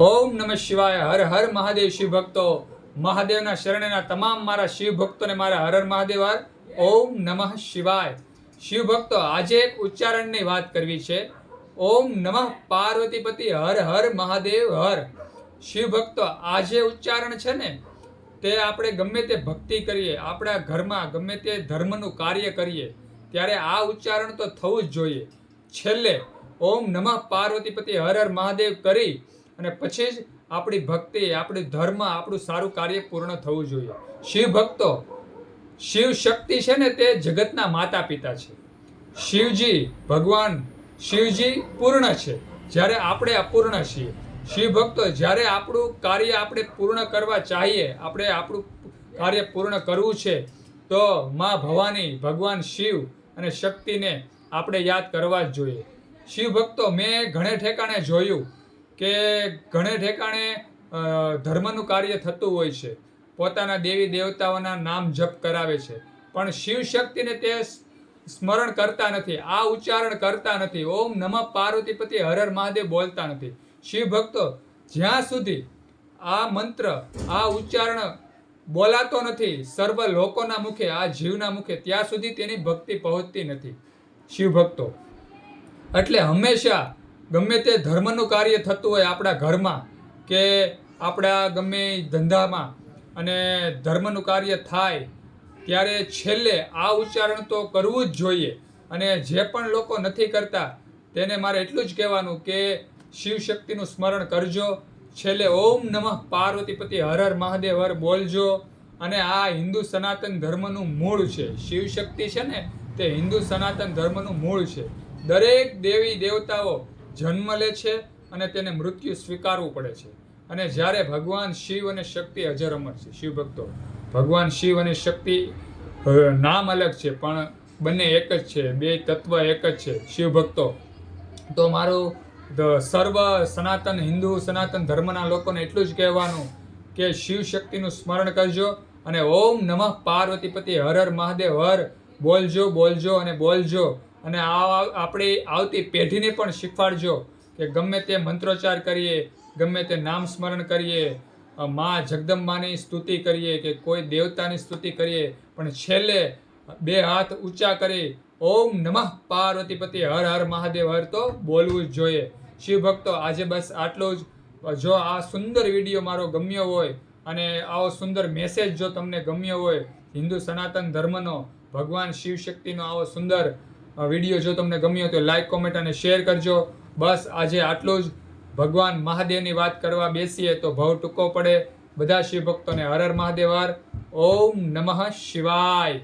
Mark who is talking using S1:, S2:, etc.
S1: ઓમ નમઃ શિવાય, હર હર મહાદેવ શિવ ભક્તો. મહાદેવના શરણેના તમામ મારા શિવ ભક્તોને મારા હર હર મહાદેવ ઓમ નમઃ શિવાય. શિવ ભક્તો, આજે એક ઉચ્ચારણની વાત કરવી છે. ઓમ નમઃ પાર્વતીપતિ, હર હર મહાદેવ હર. શિવ ભક્તો આજે ઉચ્ચારણ છે ને, તે આપણે ગમે તે ભક્તિ કરીએ, આપણા ઘરમાં ગમે તે ધર્મનું કાર્ય કરીએ, ત્યારે આ ઉચ્ચારણ તો થવું જ જોઈએ. છેલ્લે, ઓમ નમઃ પાર્વતીપતિ, હર હર મહાદેવ કરી અને પછી જ આપણી ભક્તિ, આપણું ધર્મ, આપણું સારું કાર્ય પૂર્ણ થવું જોઈએ. શિવ ભક્તો, શિવ શક્તિ છે ને તે જગતના માતા પિતા છે. શિવજી ભગવાન, શિવજી પૂર્ણ છે. જ્યારે આપણે અપૂર્ણ છીએ, શિવ ભક્તો, જ્યારે આપણું કાર્ય આપણે પૂર્ણ કરવા ચાહીએ, આપણે આપણું કાર્ય પૂર્ણ કરવું છે, તો માં ભવાની ભગવાન શિવ અને શક્તિને આપણે યાદ કરવા જ જોઈએ. શિવ ભક્તો, મેં ઘણે ઠેકાણે જોયું કે ઘણે ઠેકાણે ધર્મનું કાર્ય થતું હોય છે. પોતાના દેવી દેવતાઓના નામ જપ કરાવે છે. પણ શિવ શક્તિને તે સ્મરણ કરતા નથી. આ ઉચ્ચારણ કરતા નથી. ઓમ નમઃ પાર્વતીપતિ હર હર મહાદેવ બોલતા નથી. શિવ ભક્તો, જ્યાં સુધી આ મંત્ર, આ ઉચ્ચારણ બોલાતો નથી, સર્વ લોકોના મુખે, આ જીવના મુખે, ત્યાં સુધી તેની ભક્તિ પહોંચતી નથી. શિવ ભક્તો, એટલે હંમેશા ગમે તે ધર્મનું કાર્ય થતું હોય આપણા ઘરમાં કે આપણા ગમે ધંધામાં અને ધર્મનું કાર્ય થાય, ત્યારે છેલ્લે આ ઉચ્ચારણ તો કરવું જ જોઈએ. અને જે પણ લોકો નથી કરતા, તેને મારે એટલું જ કહેવાનું કે શિવ શક્તિનું સ્મરણ કરજો. છેલ્લે ઓમ નમઃ પાર્વતીપતિ હર હર મહાદેવ હર બોલજો. અને આ હિન્દુ સનાતન ધર્મનું મૂળ છે. શિવ શક્તિ છે ને, તે હિન્દુ સનાતન ધર્મનું મૂળ છે. દરેક દેવી દેવતાઓ જન્મ લે છે અને તેને મૃત્યુ સ્વીકારવું પડે છે. અને જ્યારે ભગવાન શિવ અને શક્તિ અજર અમર છે, શિવ ભક્તો. ભગવાન શિવ અને શક્તિ નામ અલગ છે, પણ બંને એક જ છે, બે તત્વ એક જ છે, શિવ ભક્તો. તો મારું સર્વ સનાતન હિન્દુ સનાતન ધર્મના લોકોને એટલું જ કહેવાનું કે શિવ શક્તિનું સ્મરણ કરજો અને ઓમ નમઃ પાર્વતીપતિ હર હર મહાદેવ, હર. બોલજો બોલજો અને બોલજો. અને આ આપણી આવતી પેઢીને પણ શીખવાડજો કે ગમે તે મંત્રોચ્ચાર કરીએ, ગમે તે નામ સ્મરણ કરીએ મા જગદંબાની સ્તુતિ કરીએ કે કોઈ દેવતાની સ્તુતિ કરીએ, પણ છેલ્લે બે હાથ ઊંચા કરી ઓમ નમઃ પાર્વતીપતિ હર હર મહાદેવ, હર તો બોલવું જ જોઈએ. શિવ ભક્તો, આજે બસ આટલું જ. જો આ સુંદર વીડિયો મારો ગમ્યો હોય અને આવો સુંદર મેસેજ જો તમને ગમ્યો હોય, હિન્દુ સનાતન ધર્મનો, ભગવાન શિવ શક્તિનો આવો સુંદર વીડિયો જો તમને ગમ્યો તો લાઈક કોમેન્ટ અને શેર કરજો. બસ, આજે આટલું જ. ભગવાન મહાદેવની વાત કરવા બેસીએ તો ભાવ ટૂંકો પડે. બધા શિવ ભક્તોને હર હર મહાદેવ હર. ઓમ નમઃ શિવાય.